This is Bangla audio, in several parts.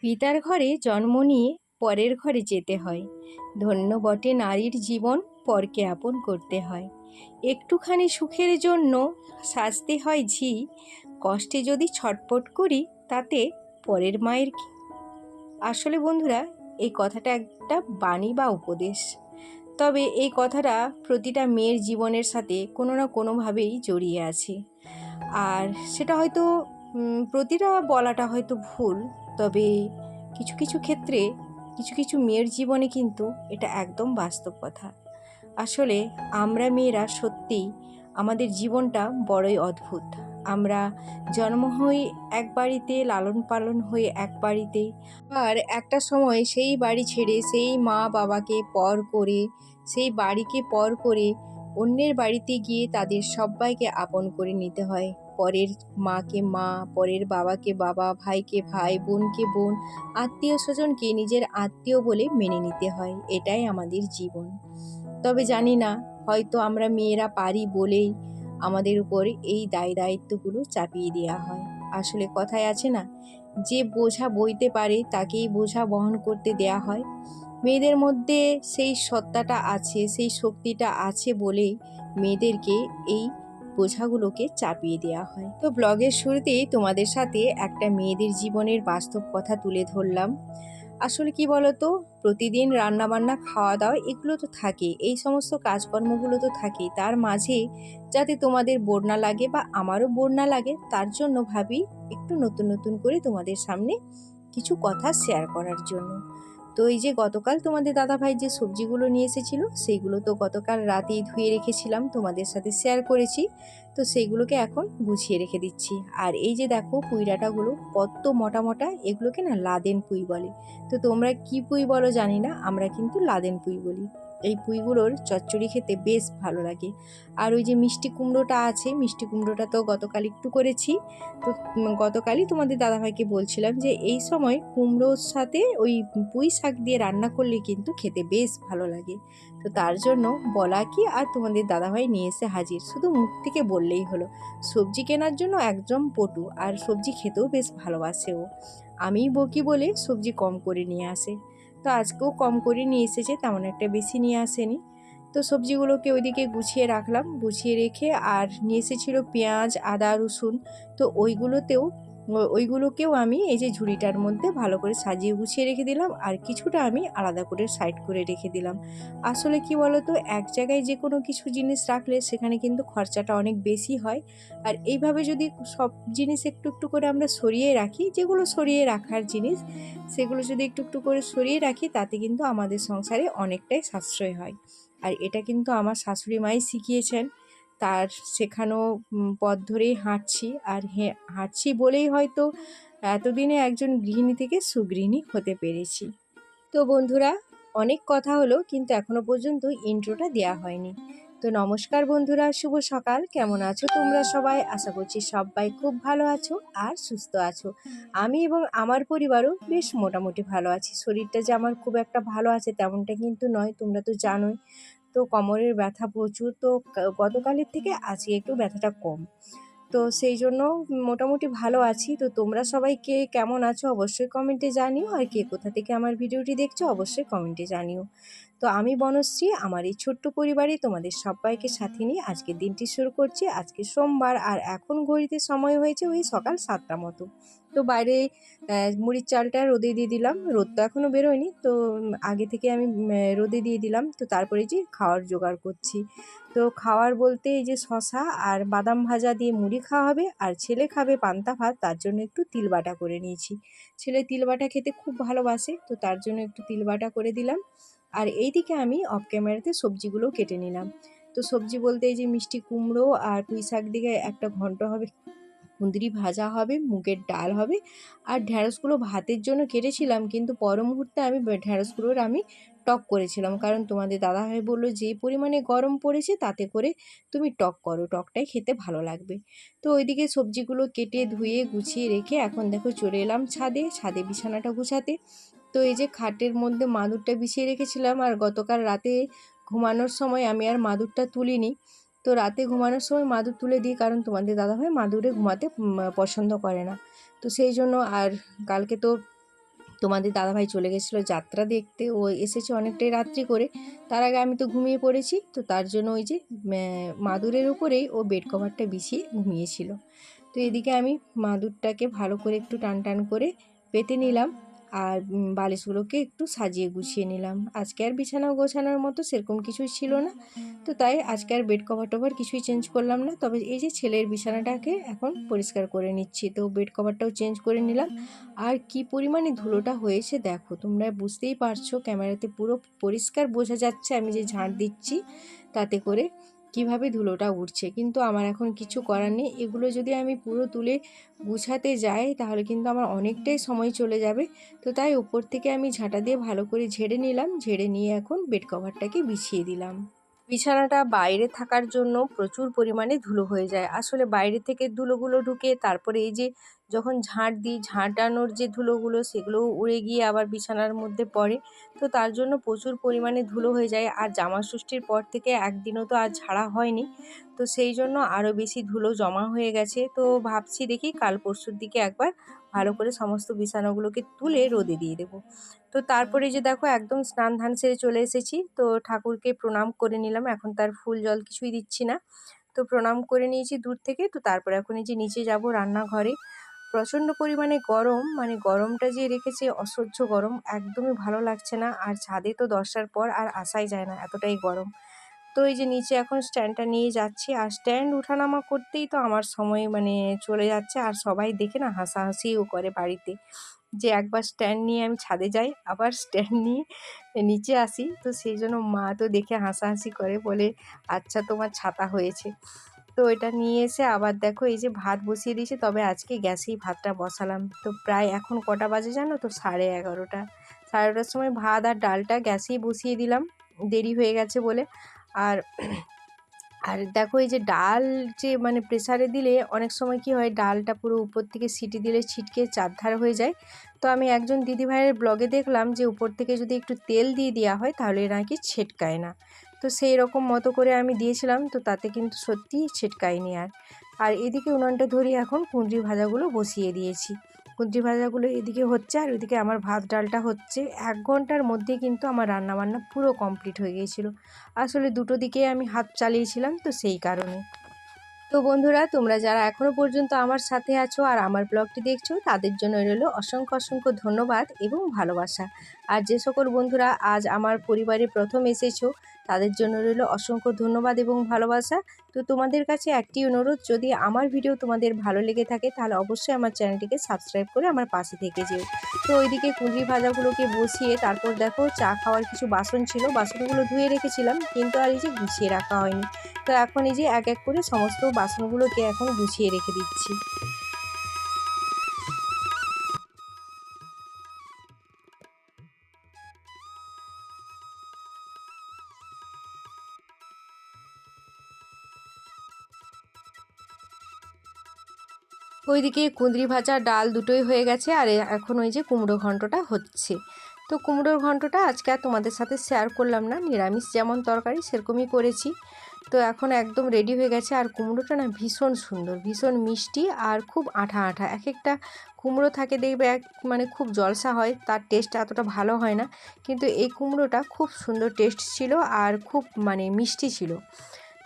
পিতার ঘরে জন্ম নিয়ে পরের ঘরে যেতে হয়। ধন্য বটে নারীর জীবন পরকে আপন করতে হয়। একটুখানি সুখের জন্য সাজতে হয় ঝি, কষ্টে যদি ছটপট করি তাতে পরের মায়ের কি? আসলে বন্ধুরা এই কথাটা একটা বাণী বা উপদেশ। তবে এই কথাটা প্রতিটা মেয়ের জীবনের সাথে কোনো না কোনোভাবেই জড়িয়ে আছে। আর সেটা হয়তো প্রতিটা বলাটা হয়তো ভুল, তবে কিছু কিছু ক্ষেত্রে, কিছু কিছু মেয়ের জীবনে কিন্তু এটা একদম বাস্তব কথা। আসলে আমরা মেয়েরা সত্যিই আমাদের জীবনটা বড়ই অদ্ভুত। আমরা জন্ম হই এক বাড়িতে, লালন পালন হয়ে এক বাড়িতে। আর একটা সময় সেই বাড়ি ছেড়ে সেই মা বাবাকে পর করে, সেই বাড়িকে পর করে অন্যের বাড়িতে গিয়ে তাদের সবাইকে আপন করে নিতে হয়। পরের মাকে মা, পরের বাবাকে বাবা, ভাইকে ভাই, বোনকে বোন, আত্মীয় স্বজনকে নিজের আত্মীয় বলে মেনে নিতে হয়। এটাই আমাদের জীবন। তবে জানি না, হয়তো আমরা মেয়েরা পারি বলেই আমাদের উপর এই দায় দায়িত্বগুলো চাপিয়ে দেওয়া হয়। আসলে কথায় আছে না, যে বোঝা বইতে পারে তাকেই বোঝা বহন করতে দেয়া হয়। মেয়েদের মধ্যে সেই সত্তাটা আছে, সেই শক্তিটা আছে বলেই মেয়েদেরকে এই বোঝাগুলোকে চাপিয়ে দেওয়া হয়। তো ব্লগের শুরুতেই তোমাদের সাথে একটা মেয়েদের জীবনের বাস্তব কথা তুলে ধরলাম। আসলে কি বলতো? প্রতিদিন রান্নাবান্না খাওয়া দাওয়া এগুলো তো থাকে এই সমস্ত কাজকর্মগুলো তো থাকে তার মাঝে যাতে তোমাদের বোর না লাগে বা আমারও বোর না লাগে, তার জন্য ভাবি একটু নতুন নতুন করে তোমাদের সামনে কিছু কথা শেয়ার করার জন্য। তো এই যে গতকাল তোমাদের দাদাভাই যে সবজিগুলো নিয়ে এসেছিল, সেইগুলো তো গতকাল রাতেই ধুয়ে রেখেছিলাম, তোমাদের সাথে শেয়ার করেছি। তো সেইগুলোকে এখন গুছিয়ে রেখে দিচ্ছি। আর এই যে দেখো পুঁই ডাঁটাগুলো কত মোটা মোটা এগুলোকে না লাদেন পুঁই বলে। তো তোমরা কি পুই বলো জানি না, আমরা কিন্তু লাদেন পুঁই বলি। এই পুঁইগুলোর চচ্চড়ি খেতে বেশ ভালো লাগে। আর ওই যে মিষ্টি কুমড়োটা আছে, মিষ্টি কুমড়োটা তো গতকাল একটু করেছি। তো গতকালই তোমাদের দাদাভাইকে বলছিলাম যে এই সময় কুমড়োর সাথে ওই পুঁই শাক দিয়ে রান্না করলে কিন্তু খেতে বেশ ভালো লাগে। তো তার জন্য বলা কি আর তোমাদের দাদাভাই নিয়ে এসে হাজির। শুধু মুখ থেকে বললেই হলো, সবজি কেনার জন্য একদম পটু, আর সবজি খেতেও বেশ ভালোবাসে ও। আমিই বকি বলে সবজি কম করে নিয়ে আসে। তো আজকেও কম করে নিয়ে এসেছে, তেমন একটা বেশি নিয়ে আসেনি। তো সবজিগুলোকে ওইদিকে গুছিয়ে রাখলাম, গুছিয়ে রেখে আর নিয়ে এসেছিল পেঁয়াজ, আদা, রসুন। তো ওইগুলোতেও ওইগুলোকেও আমি এই যে ঝুড়িটার মধ্যে ভালো করে সাজিয়ে গুছিয়ে রেখে দিলাম আর কিছুটা আমি আলাদা করে সাইড করে রেখে দিলাম। আসলে কি বলতো, এক জায়গায় যে কোনো কিছু জিনিস রাখলে সেখানে কিন্তু খরচাটা অনেক বেশি হয়। আর এইভাবে যদি সব জিনিস একটু একটু করে আমরা সরিয়ে রাখি, যেগুলো সরিয়ে রাখার জিনিস, সেগুলো যদি একটু একটু করে সরিয়ে রাখি, তাতে কিন্তু আমাদের সংসারে অনেকটাই সাশ্রয় হয়। আর এটা কিন্তু আমার শাশুড়ি মাই শিখিয়েছেন। তার শেখানো পথ ধরেই হাঁটছি। আর হাঁটছি বলেই হয়তো এতদিনে একজন গৃহিণী থেকে সুগৃহিণী হতে পেরেছি। তো বন্ধুরা, অনেক কথা হলো, কিন্তু এখনও পর্যন্ত ইন্ট্রোটা দেওয়া হয়নি। তো নমস্কার বন্ধুরা, শুভ সকাল। কেমন আছো তোমরা সবাই? আশা করছি সবাই খুব ভালো আছো আর সুস্থ আছো। আমি এবং আমার পরিবারও বেশ মোটামুটি ভালো আছি। শরীরটা যে আমার খুব একটা ভালো আছে তেমনটা কিন্তু নয়, তোমরা তো জানোই। তো কোমরের ব্যথা প্রচুর, তো গতকালের থেকে আছি একটু ব্যথাটা কম। তো সেই জন্য মোটামুটি ভালো আছি। তো তোমরা সবাই কে কেমন আছো অবশ্যই কমেন্টে জানিও। আর কে কোথা থেকে আমার ভিডিওটি দেখছ অবশ্যই কমেন্টে জানিও। তো আমি বনশ্রী, আমার এই ছোট্ট পরিবারে তোমাদের সবাইকে সাথে নিয়ে আজকের দিনটি শুরু করছি। আজকে সোমবার আর এখন ঘড়িতে সময় হয়েছে ওই সকাল সাতটা মতো। তো বাইরে মুড়ির চালটা রোদে দিয়ে দিলাম। রোদ তো এখনও বেরোয়নি। তো আগে থেকে আমি রোদে দিয়ে দিলাম। তো তারপরে যে খাওয়ার জোগাড় করছি। তো খাওয়ার বলতে এই যে শশা আর বাদাম ভাজা দিয়ে মুড়ি খাওয়া হবে। আর ছেলে খাবে পান্তা ভাত, তার জন্য একটু তিল বাটা করে নিয়েছি। ছেলে তিল বাটা খেতে খুব ভালোবাসে, তো তার জন্য একটু তিল বাটা করে দিলাম। আর এইদিকে আমি অফ ক্যামেরাতে সবজিগুলো কেটে নিলাম। তো সবজি বলতে এই যে মিষ্টি কুমড়ো আর পুঁই শাক দিকে একটা ঘন্ট হবে, কুঁদরি ভাজা হবে, মুগের ডাল হবে আর ঢ্যাঁড়সগুলো ভাতের জন্য কেটেছিলাম কিন্তু পর মুহূর্তে আমি ঢ্যাঁড়সগুলোর আমি টক করেছিলাম। কারণ তোমাদের দাদাভাই বলল, যে পরিমাণে গরম পড়েছে তাতে করে তুমি টক করো, টকটাই খেতে ভালো লাগবে। তো ওইদিকে সবজিগুলো কেটে ধুয়ে গুছিয়ে রেখে এখন দেখো চলে এলাম ছাদে ছাদে বিছানাটা গুছাতে। তো এই যে খাটের মধ্যে মাদুরটা বিছিয়ে রেখেছিলাম আর গতকাল রাতে ঘুমানোর সময় আমি আর মাদুরটা তুলিনি। তো রাতে ঘুমানোর সময় মাদুর তুলে দিই কারণ তোমাদের দাদাভাই মাদুরে ঘুমাতে পছন্দ করে না। তো সেই জন্য আর কালকে তো তোমাদের দাদাভাই চলে গেছিল যাত্রা দেখতে। ও এসেছে অনেকটাই রাত্রি করে। তার আগে আমি তো ঘুমিয়ে পড়েছি। তো তার জন্য ওই যে মাদুরের উপরেই ও বেড কভারটা বিছিয়ে ঘুমিয়েছিল। তো এদিকে আমি মাদুরটাকে ভালো করে একটু টান টান করে পেতে নিলাম। আর বালিশগুলোকে একটু সাজিয়ে গুছিয়ে নিলাম। আজকে আর বিছানা গোছানোর মতো সেরকম কিছুই ছিল না। তো তাই আজকে আর বেড কভার টভার কিছুই চেঞ্জ করলাম না। তবে এই যে ছেলের বিছানাটাকে এখন পরিষ্কার করে নিচ্ছি। তো বেড কভারটাও চেঞ্জ করে নিলাম। আর কি পরিমাণে ধুলোটা হয়েছে দেখো, তোমরা বুঝতেই পারছ। ক্যামেরাতে পুরো পরিষ্কার বোঝা যাচ্ছে আমি যে ঝাঁট দিচ্ছি তাতে করে। কীভাবে ধুলোটা উঠছে? কিন্তু আমার এখন কিছু করার নেই। এগুলো যদি আমি পুরো তুলে গুছাতে যাই, তাহলে কিন্তু আমার অনেকটাই সময় চলে যাবে। তো তাই উপর থেকে আমি ঝাঁটা দিয়ে ভালো করে ঝেড়ে নিলাম। ঝেড়ে নিয়ে এখন বেড কভারটাকে বিছিয়ে দিলাম। বিছানাটা বাইরে থাকার জন্য প্রচুর পরিমাণে ধুলো হয়ে যায়। আসলে বাইরে থেকে ধুলোগুলো ঢুকে তারপরে এই যে যখন ঝাঁট দিই, ঝাঁটানোর যে ধুলোগুলো সেগুলো উড়ে গিয়ে আবার বিছানার মধ্যে পড়ে। তো তার জন্য প্রচুর পরিমাণে ধুলো হয়ে যায় আর জামা ষষ্ঠীর পর থেকে একদিনও তো আর ঝাড়া হয়নি। তো সেই জন্য আরও বেশি ধুলো জমা হয়ে গেছে। তো ভাবছি দেখি কাল পরশুর দিকে একবার ভালো করে সমস্ত বিছানাগুলোকে তুলে রোদে দিয়ে দেবো। তো তারপরে যে দেখো একদম স্নান ধান সেরে চলে এসেছি। তো ঠাকুরকে প্রণাম করে নিলাম। এখন তার ফুল জল কিছুই দিচ্ছি না। তো প্রণাম করে নিয়েছি দূর থেকে। তো তারপরে এখন এই যে নিচে যাব রান্নাঘরে। প্রচণ্ড পরিমাণে গরম। মানে গরমটা যে রেখেছে, অসহ্য গরম। একদমই ভালো লাগছে না। আর ছাদে তো দশটার পর আর আসাই যায় না এতটাই গরম। তো এই যে নিচে এখন স্ট্যান্ডটা নিয়ে যাচ্ছি। আর স্ট্যান্ড ওঠানামা করতেই তো আমার সময় মানে চলে যাচ্ছে। আর সবাই দেখে না হাসাহাসিও করে বাড়িতে যে একবার স্ট্যান্ড নিয়ে আমি ছাদে যাই, আবার স্ট্যান্ড নিয়ে নিচে আসি। তো সেই জন্য মা তো দেখে হাসাহাসি করে বলে আচ্ছা তোমার ছাতা হয়েছে। তো এটা নিয়ে এসে আবার দেখো এই যে ভাত বসিয়ে দিয়েছি, তবে আজকে গ্যাসেই ভাতটা বসালাম। তো প্রায় এখন কটা বাজে জানো তো? সাড়ে এগারোটা। সাড়ে এগারোটার সময় ভাত আর ডালটা গ্যাসেই বসিয়ে দিলাম। দেরি হয়ে গেছে বলে আর আর দেখো এই যে ডাল যে মানে প্রেসারে দিলে অনেক সময় কি হয় ডালটা পুরো উপর থেকে সিটি দিলে ছিটকে চারধার হয়ে যায়। তো আমি একজন দিদিভাইয়ের ব্লগে দেখলাম যে উপর থেকে যদি একটু তেল দিয়ে দেওয়া হয় তাহলে নাকি ছেটকায় না। তো সেই রকম মতো করে আমি দিয়েছিলাম তো তাতে কিন্তু সত্যিই ছিটকায়নি আর। আর এদিকে উনানটা ধরি এখন কুঁদরি ভাজাগুলো বসিয়ে দিয়েছি। কুঁদরি ভাজাগুলো এদিকে হচ্ছে আর ওইদিকে আমার ভাত ডালটা হচ্ছে। এক ঘণ্টার মধ্যে কিন্তু আমার রান্নাবান্না পুরো কমপ্লিট হয়ে গিয়েছিল। আসলে দুটো দিকে আমি হাত চালিয়েছিলাম তো সেই কারণে। তো বন্ধুরা, তোমরা যারা এখনও পর্যন্ত আমার সাথে আছো আর আমার ব্লগটি দেখছ, তাদের জন্য রইল অসংখ্য অসংখ্য ধন্যবাদ এবং ভালোবাসা। আর যে সকল বন্ধুরা আজ আমার পরিবারে প্রথম এসেছ, তাদের জন্য রইল অসংখ্য ধন্যবাদ এবং ভালোবাসা। তো তোমাদের কাছে একটি অনুরোধ, যদি আমার ভিডিও তোমাদের ভালো লেগে থাকে, তাহলে অবশ্যই আমার চ্যানেলটিকে সাবস্ক্রাইব করে আমার পাশে থেকে যেও। তো ওইদিকে কুঁদরি ভাজাগুলোকে বসিয়ে তারপর দেখো চা খাওয়ার কিছু বাসন ছিল, বাসনগুলো ধুয়ে রেখেছিলাম, কিন্তু আর এই যে গুছিয়ে রাখা হয়নি। তো এখন এই যে এক এক করে সমস্ত বাসনগুলোকে এখন গুছিয়ে রেখে দিচ্ছি। ওইদিকে কুঁদরি ভাজা ডাল দুটোই হয়ে গেছে আর এখন ওই যে কুমড়ো ঘন্টটা হচ্ছে। তো কুমড়োর ঘন্টটা আজকে আর তোমাদের সাথে শেয়ার করলাম না, নিরামিষ যেমন তরকারি সেরকমই করেছি। তো এখন একদম রেডি হয়ে গেছে আর কুমড়োটা না ভীষণ সুন্দর, ভীষণ মিষ্টি আর খুব আঠা আঠা। এক একটা কুমড়ো থাকে দেখবে এক মানে খুব জলসা হয়, তার টেস্ট এতটা ভালো হয় না। কিন্তু এই কুমড়োটা খুব সুন্দর টেস্ট ছিল আর খুব মানে মিষ্টি ছিল।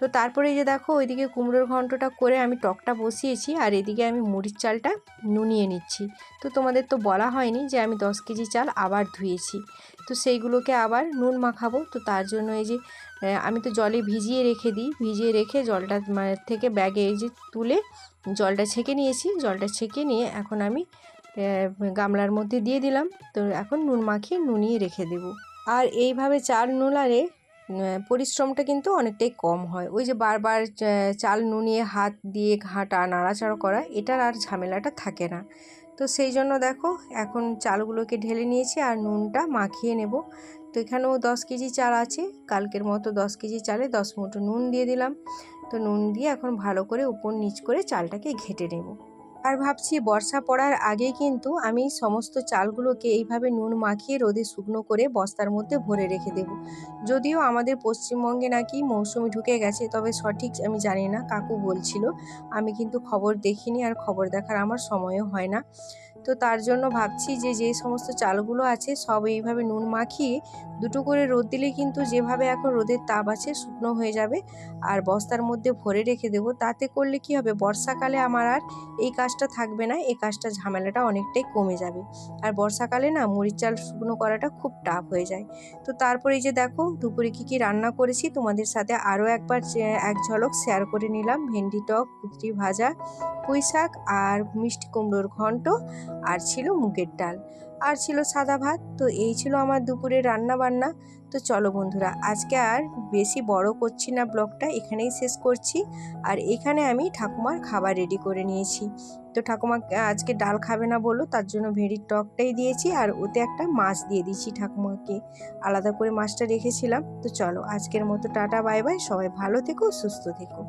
তো তারপরে যে দেখো, ওইদিকে কুমড়োর ঘন্টটা করে আমি টকটা বসিয়েছি আর এদিকে আমি মুড়ির চালটা নুনিয়ে নিচ্ছি। তো তোমাদের তো বলা হয়নি যে আমি দশ কেজি চাল আবার ধুয়েছি। তো সেইগুলোকে আবার নুন মাখাবো। তো তার জন্য এই যে আমি তো জলে ভিজিয়ে রেখে দিই। ভিজিয়ে রেখে জলটা থেকে ব্যাগে এই যে তুলে জলটা ছেঁকে নিয়েছি। জলটা ছেঁকে নিয়ে এখন আমি গামলার মধ্যে দিয়ে দিলাম। তো এখন নুন মাখিয়ে নুনিয়ে রেখে দেবো। আর এইভাবে চাল নুলারে পরিশ্রমটা কিন্তু অনেকটাই কম হয়। ওই যে বারবার চাল নুনিয়ে হাত দিয়ে ঘাঁটা নাড়াচাড়া করা, এটার আর ঝামেলাটা থাকে না। তো সেই জন্য দেখো, এখন চালগুলোকে ঢেলে নিয়েছি আর নুনটা মাখিয়ে নেব। তো এখানেও দশ কেজি চাল আছে, কালকের মতো দশ কেজি চালে দশ মুঠো নুন দিয়ে দিলাম। তো নুন দিয়ে এখন ভালো করে উপর নিচ করে চালটাকে ঘেটে নেব। আর ভাবছি বর্ষা পড়ার আগে কিন্তু আমি সমস্ত চালগুলোকে এইভাবে নুন মাখিয়ে রোদে শুকনো করে বস্তার মধ্যে ভরে রেখে দেব। যদিও আমাদের পশ্চিমবঙ্গে নাকি মৌসুমি ঢুকে গেছে, তবে সঠিক আমি জানি না, কাকু বলছিল। আমি কিন্তু খবর দেখিনি আর খবর দেখার আমার সময়ও হয় না। তো তার জন্য ভাবছি যে যে সমস্ত চালগুলো আছে সব এইভাবে নুন মাখিয়ে দুটো করে রোদ দিলে কিন্তু যেভাবে এখন রোদের তাপ আছে শুকনো হয়ে যাবে। আর বস্তার মধ্যে ভরে রেখে দেবো। তাতে করলে কি হবে? বর্ষাকালে আমার আর এই কাজটা থাকবে না। এই কাজটা ঝামেলাটা অনেকটাই কমে যাবে। আর বর্ষাকালে না মুড়ির চাল শুকনো করাটা খুব টাফ হয়ে যায়। তো তারপরে এই যে দেখো, দুপুরে কী কী রান্না করেছি তোমাদের সাথে আরও একবার এক ঝলক শেয়ার করে নিলাম। ভেন্ডি টক কুচি ভাজা পুঁই শাক আর মিষ্টি কুমড়োর ঘন্ট। আর ছিল মুগের ডাল, আর ছিল সাদা ভাত। তো এই ছিল আমার দুপুরে রান্না বান্না তো চলো বন্ধুরা, আজকে আর বেশি বড় করছি না ব্লগটা, এখানেই শেষ করছি। আর এখানে আমি ঠাকুমার খাবার রেডি করে নিয়েছি। তো ঠাকুমা আজকে ডাল খাবে না বলল, তার জন্য ভেড়ির টকটাই দিয়েছি, আর ওতে একটা মাছ দিয়ে দিয়েছি ঠাকুমাকে। আলাদা করে মাছটা রেখেছিলাম। তো চলো আজকের মতো টাটা, বাই বাই, সবাই ভালো থেকো, সুস্থ থেকো।